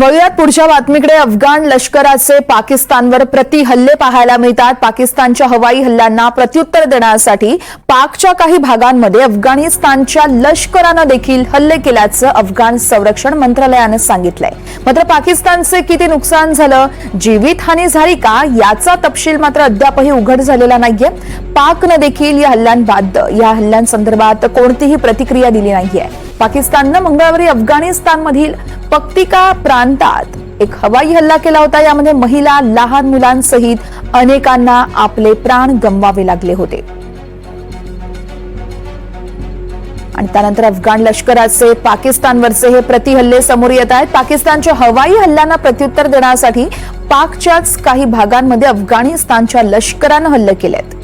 वळूयात पुढच्या बातमीकडे. अफगाण लष्कराचे पाकिस्तानवर प्रति हल्ले पाहायला मिळतात. पाकिस्तानच्या हवाई हल्ल्यांना प्रत्युत्तर देण्यासाठी पाकच्या काही भागांमध्ये अफगाणिस्तानच्या लष्करानं देखील हल्ले केल्याचं अफगाण संरक्षण मंत्रालयानं सांगितलंय. मात्र पाकिस्तानचे किती नुकसान झालं? जीवितहानी झाली का? याचा तपशील मात्र अद्यापही उघड झालेला नाहीये. पाकनं देखील या हल्ल्यांबाद या हल्ल्यांसंदर्भात कोणतीही प्रतिक्रिया दिली नाहीये. पाकिस्ताननं मंगळवारी अफगाणिस्तानमधील पक्तिका प्रांतात एक हवाई हल्ला केला होता. यामध्ये महिला लहान मुलांसहित अनेकांना आपले प्राण गमवावे लागले होते. आणि त्यानंतर अफगाण लष्कराचे पाकिस्तानवरचे हे प्रतिहल्ले समोर येत आहेत. पाकिस्तानच्या हवाई हल्ल्यांना प्रत्युत्तर देण्यासाठी पाकच्याच काही भागांमध्ये अफगाणिस्तानच्या लष्करानं हल्ले आहेत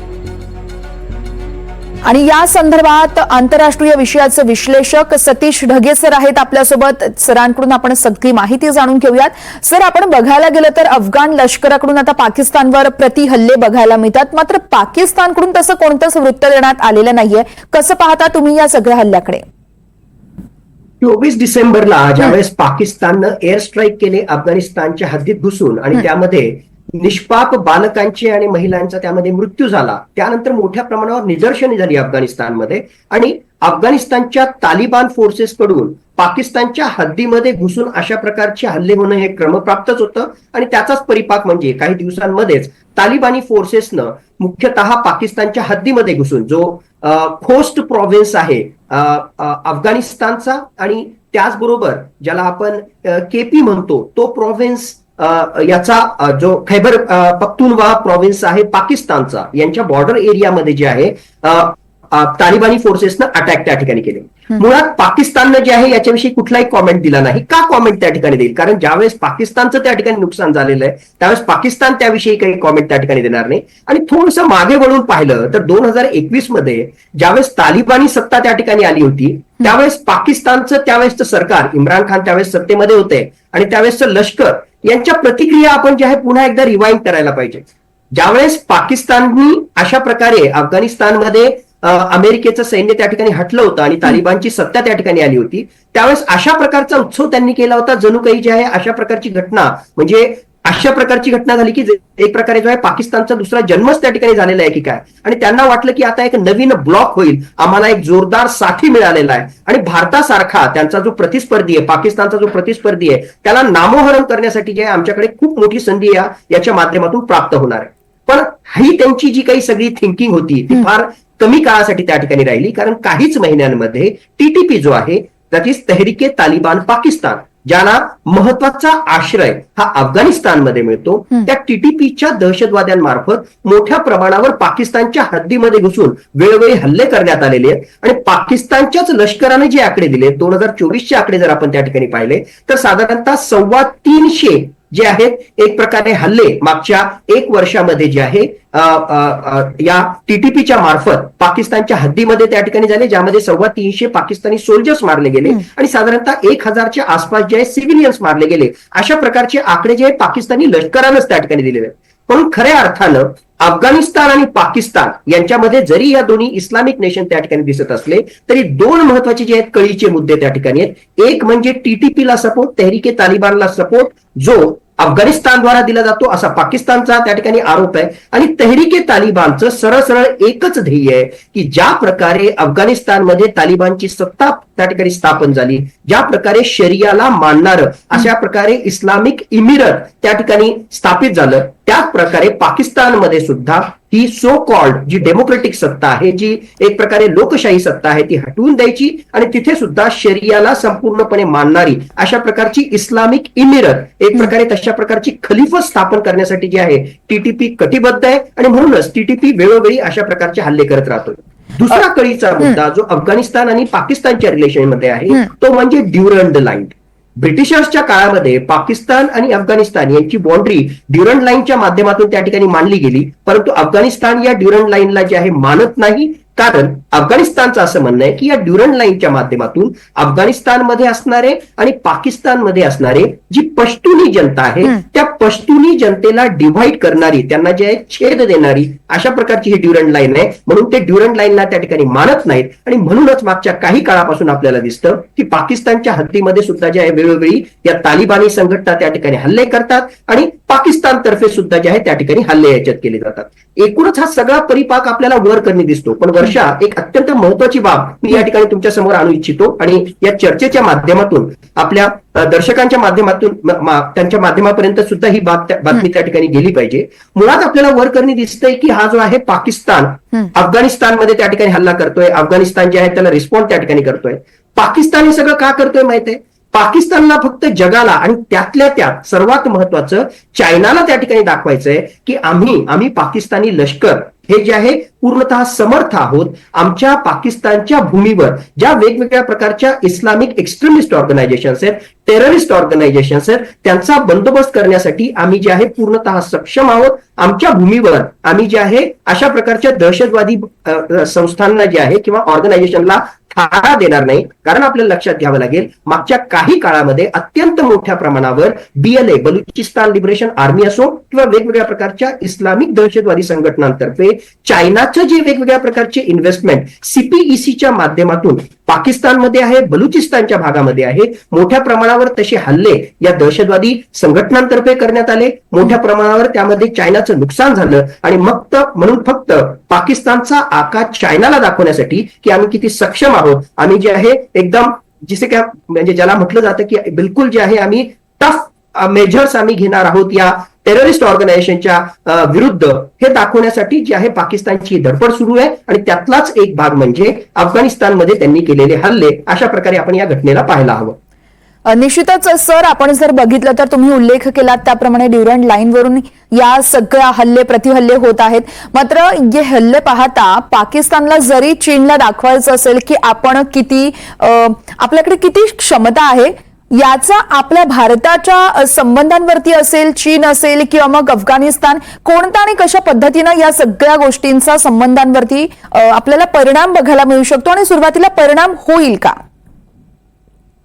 आणि या संदर्भात आंतरराष्ट्रीय विषयाचे विश्लेषक सतीश ढगे सर आहेत आपल्यासोबत. सरांकडून आपण सगळी माहिती जाणून घेऊयात. सर आपण बघायला गेलं तर अफगाण लष्कराकडून आता पाकिस्तानवर प्रति हल्ले बघायला मिळतात. मात्र पाकिस्तानकडून तसं कोणतंच वृत्त देण्यात आलेलं नाहीये. कसं पाहता तुम्ही या सगळ्या हल्ल्याकडे? चोवीस डिसेंबरला ज्यावेळेस पाकिस्ताननं एअर स्ट्राईक केले अफगाणिस्तानच्या हद्दीत घुसून आणि त्यामध्ये निष्पाप बालकांचे आणि महिलांचा त्यामध्ये मृत्यू झाला. त्यानंतर मोठ्या प्रमाणावर निदर्शने झाली अफगाणिस्तानमध्ये. आणि अफगाणिस्तानच्या तालिबान फोर्सेस कडून पाकिस्तानच्या हद्दीमध्ये घुसून अशा प्रकारचे हल्ले होणं हे क्रमप्राप्तच होतं. आणि त्याचाच परिपाक म्हणजे काही दिवसांमध्येच तालिबानी फोर्सेसनं मुख्यतः पाकिस्तानच्या हद्दीमध्ये घुसून जो खोस्ट प्रॉव्हिन्स आहे अफगाणिस्तानचा आणि त्याचबरोबर ज्याला आपण केपी म्हणतो तो प्रॉव्हिन्स याचा जो खैबर पख्तूनवा प्रॉव्हिन्स आहे पाकिस्तानचा यांच्या बॉर्डर एरियामध्ये जे आहे तालिबानी फोर्सेसनं अटॅक त्या ठिकाणी केले. मुळात पाकिस्ताननं जे आहे याच्याविषयी कुठलाही कॉमेंट दिला नाही. का कॉमेंट त्या ठिकाणी देईल? कारण ज्यावेळेस पाकिस्तानचं त्या ठिकाणी नुकसान झालेलं आहे त्यावेळेस पाकिस्तान त्याविषयी काही कॉमेंट त्या ठिकाणी देणार नाही. आणि थोडंसं मागे वळून पाहिलं तर दोन हजार एकवीसमध्ये ज्यावेळेस तालिबानी सत्ता त्या ठिकाणी आली होती त्यावेळेस पाकिस्तानचं त्यावेळेसचं सरकार इम्रान खान त्यावेळेस सत्तेमध्ये होते आणि त्यावेळेसचं लष्कर यांच्या प्रतिक्रिया आपण जे आहे पुन्हा एकदा रिवाइंड करायला पाहिजे. ज्यावेळेस पाकिस्ताननी अशा प्रकारे अफगाणिस्तानमध्ये अमेरिकेचं सैन्य त्या ठिकाणी हटलं होतं आणि तालिबानची सत्ता त्या ठिकाणी आली होती त्यावेळेस अशा प्रकारचा उत्सव त्यांनी केला होता. जणू काही जे आहे अशा प्रकारची घटना म्हणजे अशा प्रकारची घटना झाली की एक प्रकारे जो आहे पाकिस्तानचा दुसरा जन्मच त्या ठिकाणी झालेला आहे की काय? आणि त्यांना वाटलं की आता एक नवीन ब्लॉक होईल. आम्हाला एक जोरदार साथी मिळालेला आहे. आणि भारतासारखा त्यांचा जो प्रतिस्पर्धी आहे पाकिस्तानचा जो प्रतिस्पर्धी आहे त्याला नामोहरण करण्यासाठी जे आहे आमच्याकडे खूप मोठी संधी या याच्या माध्यमातून प्राप्त होणार आहे. पण ही त्यांची जी काही सगळी थिंकिंग होती ती फार कमी काळासाठी त्या ठिकाणी राहिली. कारण काहीच महिन्यांमध्ये टीटीपी जो आहे दॅट इज तहरीके तालिबान पाकिस्तान. ज्याला महत्त्वाचा आश्रय हा अफगाणिस्तानमध्ये मिळतो त्या टीटीपीच्या दहशतवाद्यांमार्फत मोठ्या प्रमाणावर पाकिस्तानच्या हद्दीमध्ये घुसून वेळोवेळी हल्ले करण्यात आलेले आहेत. आणि पाकिस्तानच्याच लष्कराने जे आकडे दिले दोन हजार चोवीसचे आकडे जर आपण त्या ठिकाणी पाहिले तर साधारणतः सव्वा तीनशे जे आहेत एक प्रकारे हल्ले मागच्या एक वर्षामध्ये जे आहे या टीटीपीच्या मार्फत पाकिस्तानच्या हद्दीमध्ये त्या ठिकाणी झाले ज्यामध्ये सव्वा तीनशे पाकिस्तानी सोल्जर्स मारले गेले आणि साधारणतः एक हजारच्या आसपास जे आहे सिव्हिलियन्स मारले गेले. अशा प्रकारचे आकडे जे पाकिस्तानी लष्करानंच त्या ठिकाणी दिलेले आहेत. पण खऱ्या अर्थानं अफगाणिस्तान आणि पाकिस्तान यांच्यामध्ये जरी या दोन्ही इस्लामिक नेशन त्या ठिकाणी दिसत असले तरी दोन महत्त्वाचे जे आहेत कळीचे मुद्दे त्या ठिकाणी आहेत. एक म्हणजे टीटीपीला सपोर्ट तहरीके तालिबानला सपोर्ट जो अफगाणिस्तानद्वारा दिला जातो असा पाकिस्तानचा त्या ठिकाणी आरोप आहे. आणि तहरीके तालिबानचं सरळ सरळ एकच ध्येय आहे की ज्या प्रकारे अफगाणिस्तानमध्ये तालिबानची सत्ता त्या ठिकाणी स्थापन झाली ज्या प्रकारे शरियाला मानणारं अशा प्रकारे इस्लामिक इमिरत त्या ठिकाणी स्थापित झालं त्याच प्रकारे पाकिस्तानमध्ये सुद्धा ही सो कॉल्ड जी डेमोक्रेटिक सत्ता आहे जी एक प्रकारे लोकशाही सत्ता आहे ती हटवून द्यायची आणि तिथे सुद्धा शरियाला संपूर्णपणे मानणारी अशा प्रकारची इस्लामिक इमिरत एक प्रकारे तशा प्रकारची खलिफत स्थापन करण्यासाठी जी आहे टीटीपी कटिबद्ध आहे आणि म्हणूनच टीटीपी वेळोवेळी अशा प्रकारचे हल्ले करत राहतो दुसरा कळीचा मुद्दा जो अफगाणिस्तान आणि पाकिस्तानच्या रिलेशनमध्ये आहे तो म्हणजे ड्युरंड लाईन. ब्रिटिशर्सच्या काळामध्ये पाकिस्तान आणि अफगाणिस्तान यांची बाउंड्री ड्युरंड लाईनच्या माध्यमातून त्या ठिकाणी मांडली गेली परंतु अफगाणिस्तान या ड्युरंड लाईनला जे आहे मानत नाही कारण अफगाणिस्तानचं असं म्हणणं आहे की या ड्युरंड लाईनच्या माध्यमातून अफगाणिस्तानमध्ये असणारे आणि पाकिस्तानमध्ये असणारे जी पश्तुनी जनता आहे. त्या पश्तुनी जनतेला डिव्हाइड करणारी त्यांना जे आहे छेद देणारी अशा प्रकारची ही ड्युरंट लाईन आहे. म्हणून ते ड्युरंट लाईनला त्या ठिकाणी मानत नाहीत. आणि म्हणूनच मागच्या काही काळापासून आपल्याला दिसतं की पाकिस्तानच्या हद्दीमध्ये सुद्धा जे आहे वेळोवेळी या तालिबानी संघटना त्या ठिकाणी हल्ले करतात आणि पाकिस्तान तर्फे सुद्धा जे आहे त्या ठिकाणी हल्ले याच्यात केले जातात. एकूणच हा सगळा परिपाक आपल्याला वर करणे दिसतो. पण वर्षा एक अत्यंत महत्वाची बाब मी या ठिकाणी तुमच्यासमोर आणू इच्छितो आणि या चर्चेच्या माध्यमातून आपल्या दर्शकांच्या माध्यमातून त्यांच्या माध्यमापर्यंत सुद्धा ही बातमी त्या ठिकाणी गेली पाहिजे. मुळात आपल्याला वर करणे दिसतंय की हा जो आहे पाकिस्तान. अफगाणिस्तानमध्ये त्या ठिकाणी हल्ला करतोय अफगाणिस्तान जे आहे त्याला रिस्पॉन्ड त्या ठिकाणी करतोय. पाकिस्तान हे सगळं का करतोय माहिती आहे? पाकिस्तानला फक्त जगाला आणि त्यातल्या त्यात सर्वात महत्वाचं चायनाला त्या ठिकाणी दाखवायचंय की आम्ही आम्ही पाकिस्तानी लष्कर हे जे आहे पूर्णतः समर्थ आहोत. आमच्या पाकिस्तानच्या भूमीवर ज्या वेगवेगळ्या प्रकारच्या इस्लामिक एक्स्ट्रीमिस्ट ऑर्गनायझेशन्स आहेत टेररिस्ट ऑर्गनायझेशन्स आहेत त्यांचा बंदोबस्त करण्यासाठी आम्ही जे आहे पूर्णतः सक्षम आहोत. आमच्या भूमीवर आम्ही जे आहे अशा प्रकारच्या दहशतवादी संस्थांना जे आहे किंवा ऑर्गनायझेशनला थारा देणार नाही. कारण आपल्याला लक्षात घ्यावं लागेल मागच्या काही काळामध्ये अत्यंत मोठ्या प्रमाणावर बीएलए बलुचिस्तान लिबरेशन आर्मी असो किंवा वेगवेगळ्या प्रकारच्या इस्लामिक दहशतवादी संघटनांतर्फे चायनाचं जे वेगवेगळ्या प्रकारचे इन्व्हेस्टमेंट सीपीईसीच्या माध्यमातून पाकिस्तानमध्ये आहे बलुचिस्तानच्या भागामध्ये आहे. मोठ्या प्रमाणावर तसे हल्ले या दहशतवादी संघटनांतर्फे करण्यात आले. मोठ्या प्रमाणावर त्यामध्ये चायनाचं नुकसान झालं आणि मग म्हणून फक्त पाकिस्तानचा आकार चायनाला दाखवण्यासाठी की आम्ही किती सक्षम आहोत. आम्ही जे आहे एकदम जिसे काय म्हणजे ज्याला म्हटलं जातं की बिलकुल जे आहे आम्ही टफ मेजर्स आम्ही घेणार आहोत या टेररिस्ट ऑर्गनायझेशनच्या विरुद्ध. हे दाखवण्यासाठी जी आहे पाकिस्तानची धडपड सुरू आहे आणि त्यातलाच एक भाग म्हणजे अफगाणिस्तानमध्ये त्यांनी केलेले हल्ले. अशा प्रकारे आपण या घटनेला पाहायला हवं. निश्चितच सर आपण जर बघितलं तर तुम्ही उल्लेख केलात त्याप्रमाणे ड्युरंट लाईनवरून या सगळ्या हल्ले प्रतिहल्ले होत आहेत. मात्र हे हल्ले पाहता पाकिस्तानला जरी चीनला दाखवायचं असेल की आपण किती आपल्याकडे किती क्षमता आहे याचा आपल्या भारताच्या संबंधांवरती असेल चीन असेल किंवा मग अफगाणिस्तान कोणता आणि कशा पद्धतीनं या सगळ्या गोष्टींचा संबंधांवरती आपल्याला परिणाम बघायला मिळू शकतो आणि सुरुवातीला परिणाम होईल का?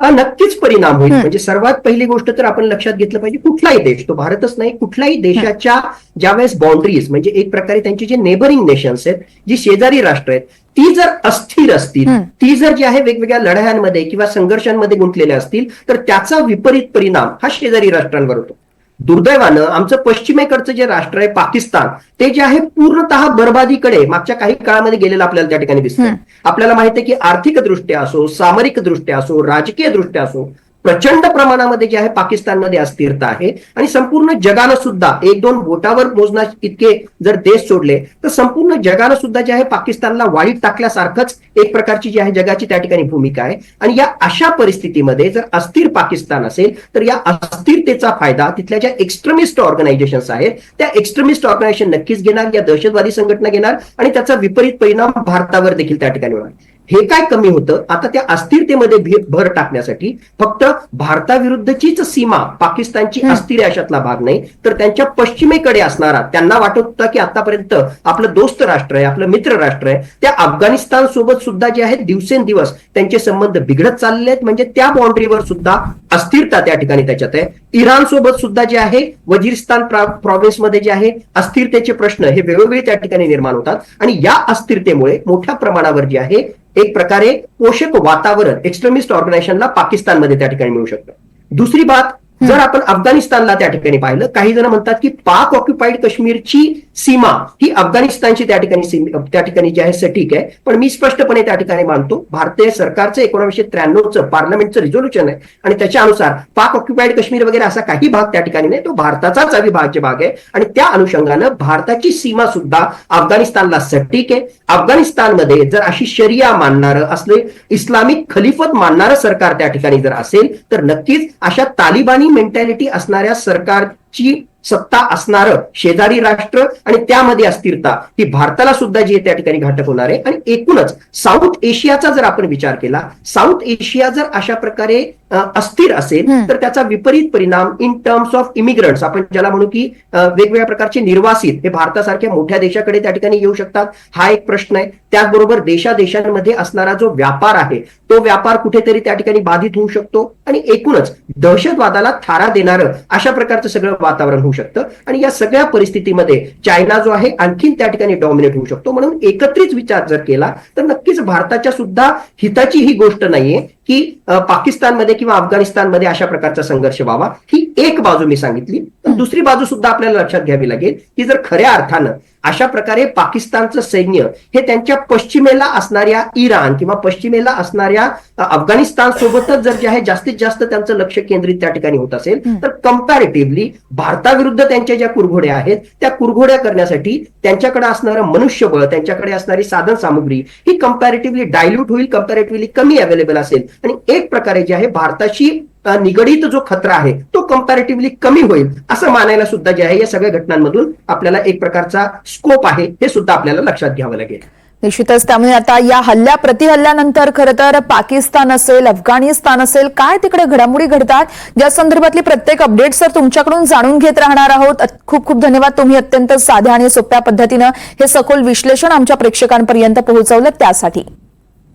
हा नक्कीच परिणाम होईल. म्हणजे सर्वात पहिली गोष्ट तर आपण लक्षात घेतलं पाहिजे कुठलाही देश तो भारतच नाही कुठल्याही देशाच्या ज्यावेळेस बाउंड्रीज म्हणजे एक प्रकारे त्यांचे जे नेबरिंग नेशन्स आहेत जी शेजारी राष्ट्र आहेत ती जर अस्थिर असतील. ती जर जी आहे वेगवेगळ्या लढायांमध्ये किंवा संघर्षांमध्ये गुंतलेल्या असतील तर त्याचा विपरीत परिणाम हा शेजारी राष्ट्रांवर होतो. दुर्दैवानं आमचं पश्चिमेकडचं जे राष्ट्र आहे पाकिस्तान ते जे आहे पूर्णतः बर्बादीकडे मागच्या काही काळामध्ये गेलेलं आपल्याला त्या ठिकाणी दिसतं. आपल्याला माहिती आहे की आर्थिकदृष्ट्या असो सामरिक दृष्ट्या असो राजकीय दृष्ट्या असो प्रचंड प्रमाणामध्ये जे आहे पाकिस्तानमध्ये अस्थिरता आहे. आणि संपूर्ण जगानं सुद्धा एक दोन बोटावर मोजण्या इतके जर देश सोडले तर संपूर्ण जगानं सुद्धा जे आहे पाकिस्तानला वाळीत टाकल्यासारखंच एक प्रकारची जी आहे जगाची त्या ठिकाणी भूमिका आहे. आणि या अशा परिस्थितीमध्ये जर अस्थिर पाकिस्तान असेल तर या अस्थिरतेचा फायदा तिथल्या ज्या एक्स्ट्रीमिस्ट ऑर्गनायझेशन्स आहेत त्या एक्स्ट्रीमिस्ट ऑर्गनायझेशन नक्कीच घेणार या दहशतवादी संघटना घेणार आणि त्याचा विपरीत परिणाम भारतावर देखील त्या ठिकाणी होणार. हे काय कमी होतं? आता त्या अस्थिरतेमध्ये भर टाकण्यासाठी फक्त भारताविरुद्धचीच सीमा पाकिस्तानची. अस्थिर अशातला भाग नाही तर त्यांच्या पश्चिमेकडे असणारा त्यांना वाटत होतं की आतापर्यंत आपलं दोस्त राष्ट्र आहे आपलं मित्र राष्ट्र आहे त्या अफगाणिस्तान सोबत सुद्धा जे आहेत दिवसेंदिवस त्यांचे संबंध बिघडत चालले आहेत. म्हणजे त्या बाउंड्रीवर सुद्धा अस्थिरता त्या ठिकाणी त्याच्यात आहे. इराण सोबत सुद्धा जे आहे वजिरिस्तान प्रॉव्हिन्समध्ये जे आहे अस्थिरतेचे प्रश्न हे वेगवेगळे त्या ठिकाणी निर्माण होतात. आणि या अस्थिरतेमुळे मोठ्या प्रमाणावर जे आहे एक प्रकारे पोषक वातावरण एक्स्ट्रीमिस्ट ऑर्गनायझेशनला पाकिस्तानमध्ये त्या ठिकाणी मिळू शकतं. दुसरी बात जर आपण अफगाणिस्तानला त्या ठिकाणी पाहिलं काही जण म्हणतात की पाक ऑक्युपाईड काश्मीरची सीमा ही अफगाणिस्तानची त्या ठिकाणी त्या ठिकाणी जी आहे सटीक आहे. पण मी स्पष्टपणे त्या ठिकाणी मानतो भारतीय सरकारचं एकोणीसशे त्र्याण्णवचं पार्लमेंटचं रिझोल्युशन आहे आणि त्याच्यानुसार पाक ऑक्युपाईड काश्मीर वगैरे असा काही भाग त्या ठिकाणी नाही तो भारताचाच अविभाज्य भाग आहे. आणि त्या अनुषंगानं भारताची सीमा सुद्धा अफगाणिस्तानला सटीक आहे. अफगाणिस्तानमध्ये जर अशी शरिया मानणारं असले इस्लामिक खलिफत मानणारं सरकार त्या ठिकाणी जर असेल तर नक्कीच अशा तालिबानी मेंटॅलिटी असणाऱ्या सरकार ची सत्ता असणारं शेजारी राष्ट्र आणि त्यामध्ये अस्थिरता ही भारताला सुद्धा जी त्या ठिकाणी घातक होणार आहे. आणि एकूणच साऊथ एशियाचा जर आपण विचार केला साऊथ एशिया जर अशा प्रकारे अस्थिर असेल. तर त्याचा विपरीत परिणाम इन टर्म्स ऑफ इमिग्रंट्स आपण ज्याला म्हणू की वेगवेगळ्या प्रकारचे निर्वासित हे भारतासारख्या मोठ्या देशाकडे त्या ठिकाणी येऊ शकतात हा एक प्रश्न आहे. त्याचबरोबर देशादेशांमध्ये असणारा जो व्यापार आहे तो व्यापार कुठेतरी त्या ठिकाणी बाधित होऊ शकतो. आणि एकूणच दहशतवादाला थारा देणारं अशा प्रकारचं सगळं वातावरण होऊ शकतं. आणि या सगळ्या परिस्थितीमध्ये चायना जो आहे आणखीन त्या ठिकाणी डॉमिनेट होऊ शकतो. म्हणून एकत्रित विचार जर केला तर नक्कीच भारताच्या सुद्धा हिताची ही गोष्ट नाहीये की पाकिस्तानमध्ये किंवा अफगाणिस्तानमध्ये अशा प्रकारचा संघर्ष व्हावा. ही एक बाजू मी सांगितली. तर दुसरी बाजू सुद्धा आपल्याला लक्षात घ्यावी लागेल की जर खऱ्या अर्थानं अशा प्रकारे पाकिस्तानचं सैन्य हे त्यांच्या पश्चिमेला असणाऱ्या इराण किंवा पश्चिमेला असणाऱ्या अफगाणिस्तान सोबतच जर जे आहे जास्तीत जास्त त्यांचं लक्ष केंद्रित त्या ठिकाणी होत असेल तर कम्पॅरेटिव्हली भारताविरुद्ध त्यांच्या ज्या कुरघोड्या आहेत त्या कुरघोड्या करण्यासाठी त्यांच्याकडे असणारं मनुष्यबळ त्यांच्याकडे असणारी साधन सामुग्री ही कम्पॅरेटिव्हली डायल्यूट होईल कम्पॅरेटिव्हली कमी अवेलेबल असेल. आणि एक प्रकारे जे आहे भारताशी निगडीत जो खतरा आहे तो कम्पॅरेटिव्हली कमी होईल असं मानायला सुद्धा जे आहे या सगळ्या घटनांमधून आपल्याला एक प्रकारचा स्कोप आहे हे सुद्धा आपल्याला लक्षात घ्यावं लागेल. निश्चितच त्यामुळे आता या हल्ल्या प्रतिहल्ल्यानंतर खरं तर पाकिस्तान असेल अफगाणिस्तान असेल काय तिकडे घडामोडी घडतात? या संदर्भातली प्रत्येक अपडेट सर तुमच्याकडून जाणून घेत राहणार आहोत. खूप खूप धन्यवाद. तुम्ही अत्यंत साध्या आणि सोप्या पद्धतीनं हे सखोल विश्लेषण आमच्या प्रेक्षकांपर्यंत पोहोचवलं त्यासाठी.